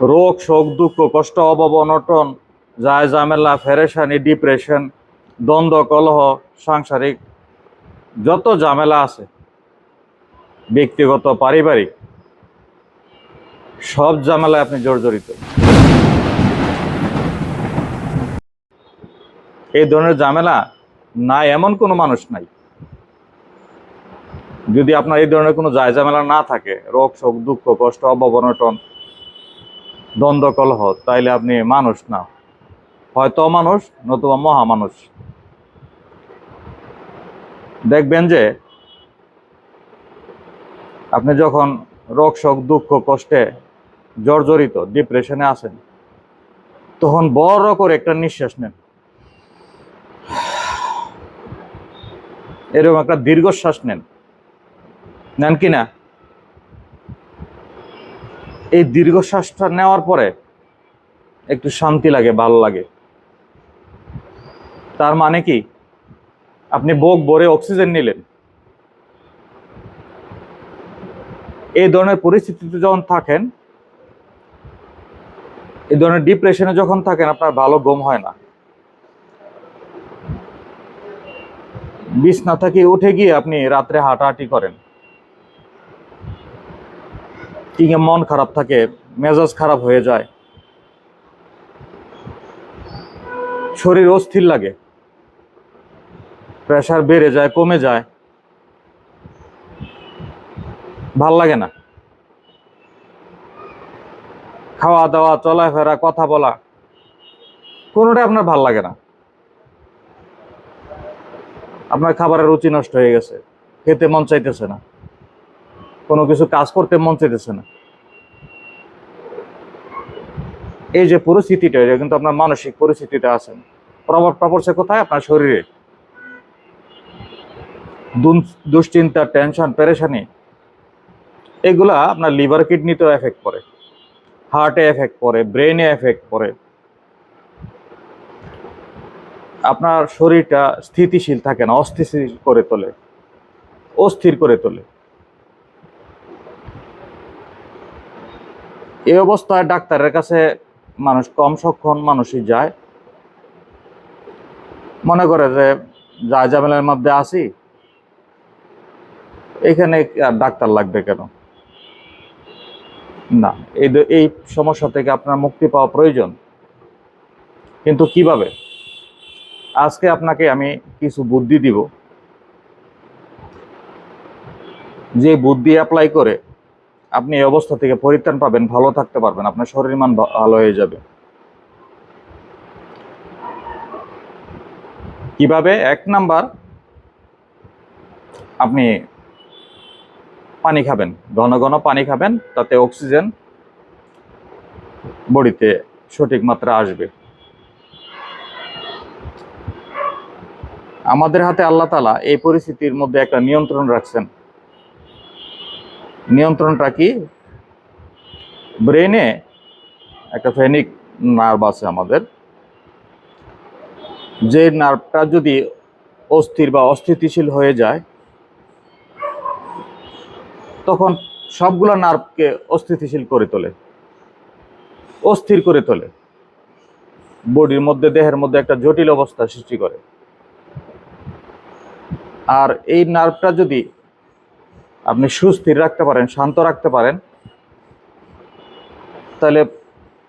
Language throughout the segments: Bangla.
রোগ, শোক, দুঃখ, কষ্ট, অভাব, অনটন যায় ঝামেলা, ফেরেশানি, ডিপ্রেশন, দ্বন্দ্ব, কলহ, সাংসারিক যত ঝামেলা আছে, ব্যক্তিগত, পারিবারিক, সব ঝামেলায় আপনি জর্জরিত। এই ধরনের ঝামেলা নাই, এমন কোনো মানুষ নাই। যদি আপনার এই ধরনের কোনো যায় ঝামেলা না থাকে, রোগ, শোক, দুঃখ, কষ্ট, অভাব দ্বন্দ্ব কলহ তাইলে আপনি মানুষ না। হয়তো মানুষ, নতুবা মহামানুষ। দেখবেন যে, আপনি যখন রোগ শোক, দুঃখ, কষ্টে জর্জরিত, ডিপ্রেশনে আসেন, তখন বড় করে একটা নিঃশ্বাস নেন। এরকম একটা দীর্ঘশ্বাস নেন। নেন কি না? এই দীর্ঘশ্বাসটা নেওয়ার পরে একটু শান্তি লাগে, ভালো লাগে। তার মানে কি? আপনি বুক ভরে অক্সিজেন নিলেন। এই ধরনের পরিস্থিতিতে যখন থাকেন, এই ধরনের ডিপ্রেশনে যখন থাকেন, আপনার ভালো ঘুম হয় না। বিছনা থেকে উঠে গিয়ে আপনি রাত্রে হাঁটাহাঁটি করেন। কিংবা মন খারাপ থাকে, মেজাজ খারাপ হয়ে যায়। শরীর অস্থির লাগে। প্রেশার বেড়ে যায়, কমে যায়। ভালো লাগে না। খাওয়া দাওয়া চলাফেরা, কথা বলা, কোনোটাই আপনার ভালো লাগে না। আপনার খাবারের রুচি নষ্ট হয়ে গেছে, খেতে মন চাইতেছে না। কোনো কিছু কাজ করতে মন চাইতেছে না। এই যে পরিস্থিতিটা, এটা কিন্তু আপনার মানসিক পরিস্থিতিতে আছেন প্রভাবটা পড়ছে কোথায়? আপনার শরীরে। দুশ্চিন্তা টেনশন পেরেশানি এগুলা আপনার লিভার কিডনিতেও এফেক্ট করে হার্টে এফেক্ট করে ব্রেনে এফেক্ট করে আপনার শরীরটা স্থিতিশীল থাকে না অস্থিতিশীল করে তোলে। অস্থির করে তোলে। এই অবস্থায় ডাক্তারের কাছে মানুষ কম সক্ষম মানুষই যায়। মনে করে যে যা ঝামেলার মধ্যে আছি, এখানে আর ডাক্তার লাগবে কেন? না, এই এই সমস্যা থেকে আপনার মুক্তি পাওয়া প্রয়োজন। কিন্তু কীভাবে? আজকে আপনাকে আমি কিছু বুদ্ধি দিব। যে বুদ্ধি অ্যাপ্লাই করে আপনি এই অবস্থা থেকে পরিত্রাণ পাবেন, ভালো থাকতে পারবেন, আপনার শরীর মান ভালো হয়ে যাবে। কীভাবে? এক নাম্বার, আপনি পানি খাবেন, ঘন ঘন পানি খাবেন, তাতে অক্সিজেন বডিতে সঠিক মাত্রা আসবে। আমাদের হাতে আল্লাহ তালা এই পরিস্থিতির মধ্যে একটা নিয়ন্ত্রণ রাখছেন। নিয়ন্ত্রণটা কি? ব্রেনে একটা ফেনিক নার্ভ আছে আমাদের। যে নার্ভটা যদি অস্থির বা অস্থিতিশীল হয়ে যায়, তখন সবগুলো নার্ভকে অস্থিতিশীল করে তোলে। অস্থির করে তোলে। বডির মধ্যে, দেহের মধ্যে একটা জটিল অবস্থা সৃষ্টি করে। আর এই নার্ভটা যদি আপনি সুস্থির রাখতে পারেন, শান্ত রাখতে পারেন। তাহলে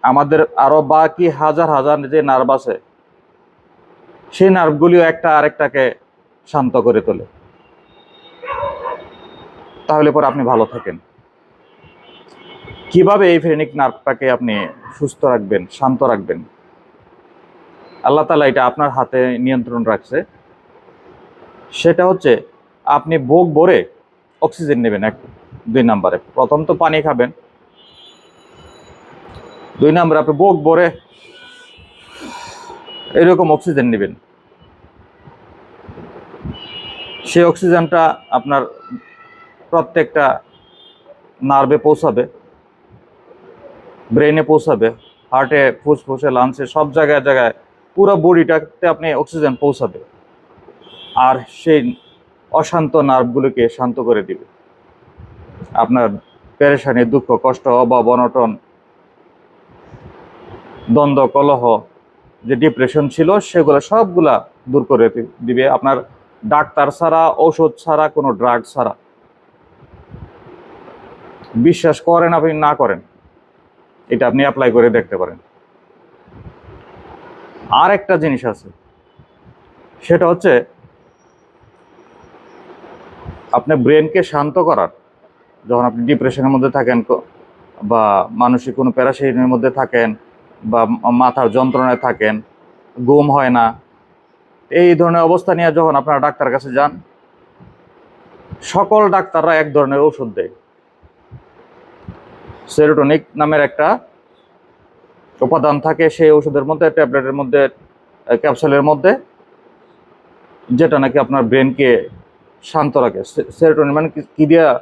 আমাদের আরও বাকি হাজার হাজার যে নার্ভ আছে, সেই নার্ভগুলিও একটা আরেকটাকে শান্ত করে তোলে। তাহলে পরে আপনি ভালো থাকেন। কীভাবে এই ফ্রেনিক নার্ভটাকে আপনি সুস্থ রাখবেন, শান্ত রাখবেন? আল্লাহ তালা এটা আপনার হাতে নিয়ন্ত্রণ রাখছে। সেটা হচ্ছে, আপনি বুক ভরে অক্সিজেন নেবেন এক, দুই নাম্বারে। প্রথম তো পানি খাবেন। দুই নাম্বারে আপনি বুক ভরে এরকম অক্সিজেন নেবেন। সেই অক্সিজেনটা আপনার প্রত্যেকটা নার্ভে পৌঁছাবে ব্রেনে পৌঁছাবে, হার্টে, ফুসফুসে, লাংসে, সব জায়গায় জায়গায় পুরো বডিটাতে আপনি অক্সিজেন পৌঁছাবে। আর সেই অশান্ত নার্ভগুলোকে শান্ত করে দিবে। আপনার পেরেশানি, দুঃখ, কষ্ট, অভাব, অনটন, দ্বন্দ্ব, কলহ, যে ডিপ্রেশন ছিল, সেগুলো সবগুলা দূর করে দিবে। আপনার ডাক্তার ছাড়া, ঔষধ ছাড়া, কোনো ড্রাগ ছাড়া। বিশ্বাস করেন আপনি, না করেন, এটা আপনি অ্যাপ্লাই করে দেখতে পারেন। আর একটা জিনিস আছে, সেটা হচ্ছে আপনার ব্রেনকে শান্ত করার, যখন আপনি ডিপ্রেশনের মধ্যে থাকেন বা মানসিক কোনো প্যারাসাইটের মধ্যে থাকেন, বা মাথার যন্ত্রণায় থাকেন, ঘুম হয় না, এই ধরনের অবস্থা নিয়ে যখন আপনারা ডাক্তার কাছে যান, সকল ডাক্তাররা এক ধরনের ওষুধ দেয়। সেরোটনিক নামের একটা উপাদান থাকে, সেই ওষুধের মধ্যে ট্যাবলেটের মধ্যে ক্যাপসুলের মধ্যে, যেটা নাকি আপনার ব্রেনকে শান্ত রাখে। সেরোটোনিন মানে কি- দিয়া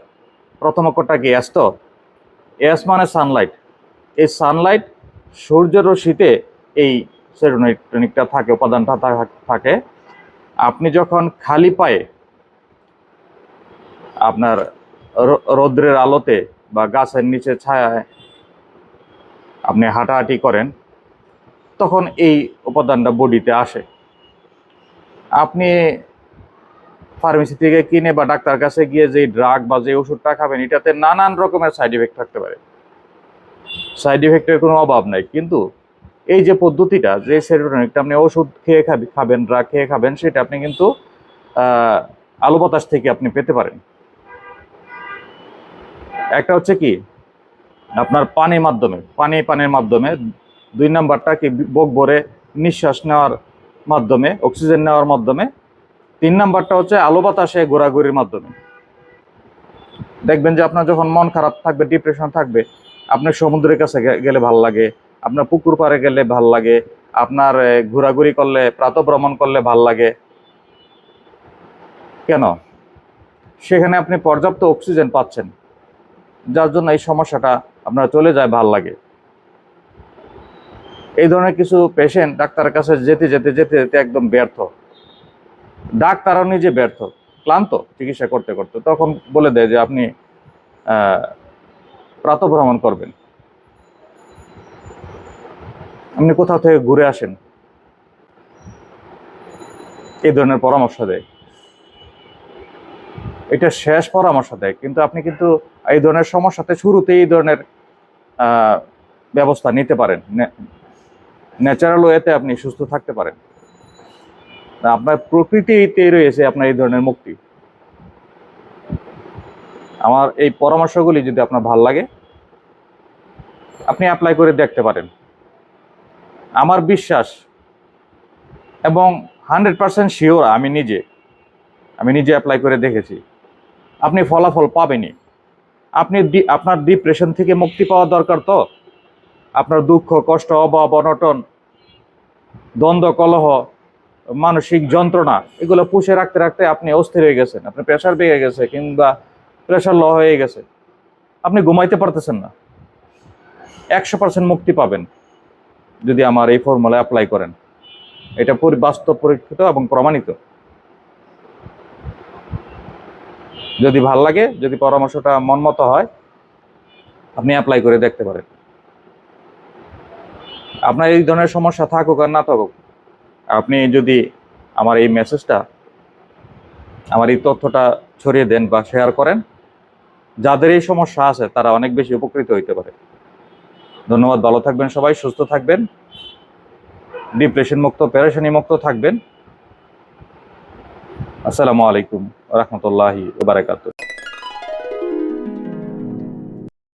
প্রথম অক্ষরটা কি? এস তো? এস মানে সানলাইট এই সানলাইট সূর্যের রশ্মিতে এই সেরোটোনিকটা থাকে, উপাদানটা থাকে। আপনি যখন খালি পায়ে আপনার রৌদ্রের আলোতে বা গাছের নিচে ছায়ায় আপনি হাঁটাহাঁটি করেন, তখন এই উপাদানটা বডিতে আসে। আপনি ফার্মেসি থেকে কিনে বা ডাক্তার কাছে গিয়ে যে ড্রাগ বা যে ওষুধটা খাবেন, এটাতে নানান রকমের সাইড ইফেক্ট থাকতে পারে। সাইড ইফেক্টের কোনো অভাব নাই। কিন্তু এই যে পদ্ধতিটা, যে সেরোটোনিকটা আপনি ওষুধ খেয়ে খাবি, খাবেন ড্রাগ খেয়ে খাবেন, সেটা আপনি কিন্তু আলো বাতাস থেকে আপনি পেতে পারেন। একটা হচ্ছে কি, আপনার পানির মাধ্যমে, পানি পানির মাধ্যমে দুই নাম্বারটা কি বুক ভরে নিঃশ্বাস নেওয়ার মাধ্যমে অক্সিজেন নেওয়ার মাধ্যমে তিন নাম্বারটা হচ্ছে আলো বাতাসে ঘোরাঘুরির মাধ্যমে। দেখবেন যে আপনার যখন মন খারাপ থাকবে ডিপ্রেশন থাকবে আপনি সমুদ্রের কাছে গেলে ভালো লাগে, আপনার পুকুর পাড়ে গেলে ভালো লাগে, আপনার ঘোরাঘুরি করলে, প্রাতভ্রমণ করলে ভালো লাগে। কেন? সেখানে আপনি পর্যাপ্ত অক্সিজেন পাচ্ছেন, যার জন্য এই সমস্যাটা আপনার চলে যায় ভালো লাগে। এই ধরনের কিছু পেশেন্ট ডাক্তারের কাছে যেতে যেতে যেতে যেতে একদম ব্যর্থ। ডাক্তারও নিজে ব্যর্থ, ক্লান্ত চিকিৎসা করতে করতে, তখন বলে দেয় যে আপনি প্রাতঃভ্রমণ করবেন। আপনি কোথাও থেকে ঘুরে আসেন এই ধরনের পরামর্শ দেয়। এটা শেষ পরামর্শ দেয়, কিন্তু আপনি কিন্তু এই ধরনের সমস্যাতে শুরুতে এই ধরনের ব্যবস্থা নিতে পারেন। ন্যাচারাল ওয়েতে আপনি সুস্থ থাকতে পারেন। আপনার প্রকৃতিতেই রয়েছে আপনার এই ধরনের মুক্তি। আমার এই পরামর্শগুলি যদি আপনার ভালো লাগে, আপনি অ্যাপ্লাই করে দেখতে পারেন। আমার বিশ্বাস এবং হান্ড্রেড পার্সেন্ট শিওর আমি নিজে আমি নিজে অ্যাপ্লাই করে দেখেছি। আপনি ফলাফল পাবেনই। আপনি আপনার ডিপ্রেশন থেকে মুক্তি পাওয়া দরকার তো। আপনার দুঃখ, কষ্ট, অভাব, অনটন, দ্বন্দ্ব, কলহ মানসিক যন্ত্রণা, এগুলো পুষে রাখতে রাখতে আপনি অস্থির হয়ে গেছেন। আপনার প্রেশার বেড়ে গেছে কিংবা প্রেশার ল হয়ে গেছে। আপনি ঘুমাইতে পারতেছেন না। একশো পার্সেন্ট মুক্তি পাবেন যদি আমার এই ফর্মুলা অ্যাপ্লাই করেন। এটা বাস্তব পরীক্ষিত এবং প্রমাণিত। যদি ভালো লাগে, যদি পরামর্শটা মনমতো হয়, আপনি অ্যাপ্লাই করে দেখতে পারেন। আপনার এই ধরনের সমস্যা থাকুক আর না থাকুক আপনি যদি আমার এই মেসেজটা আমার এই তথ্যটা ছড়িয়ে দেন বা শেয়ার করেন, যাদের এই সমস্যা আছে তারা অনেক বেশি উপকৃত হইতে পারে। ধন্যবাদ, ভালো থাকবেন সবাই, সুস্থ থাকবেন। ডিপ্রেশন মুক্ত প্যারেশানি মুক্ত থাকবেন। আসসালামু আলাইকুম, রহমতুল্লাহি বারাকাতুহ।